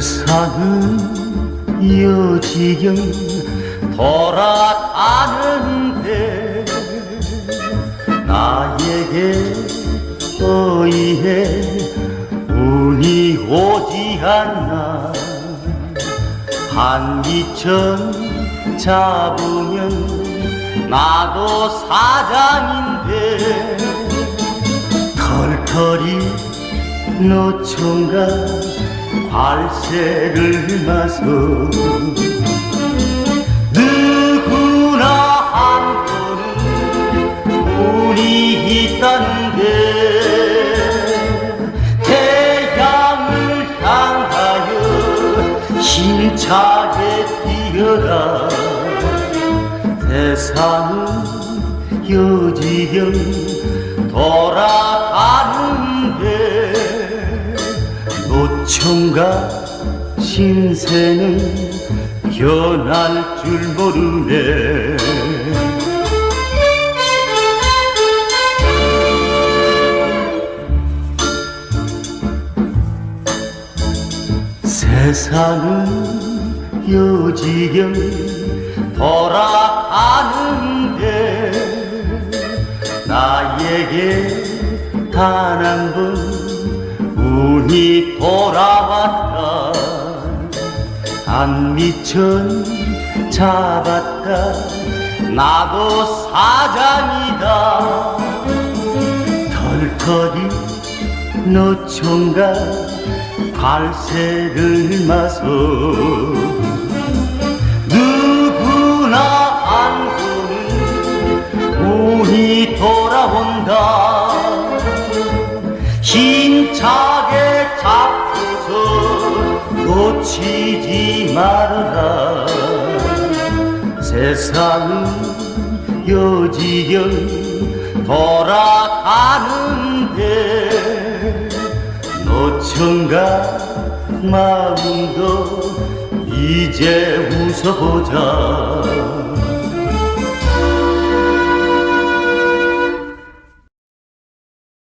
세상은 여지경 돌아가는데 나에게 의해 운이 오지 않나. 한기천 잡으면 나도 사장인데 털털이 노총각 발세를 마서 누구나 한 번은 운이 있다는데 태양을 향하여 힘차게 뛰어라. 세상은 여지경 돌아 노총각 신세는 변할 줄 모르네. 세상은 여지경 돌아가는데 나에게 단 한 번 운이 돌아왔다. 안미천 잡았다. 나도 사장이다. 털털이 노총각 발세를 마서 힘차게 잡고서 놓치지 말아라. 세상은 여지경 돌아가는데 노총각 마음도 이제 웃어보자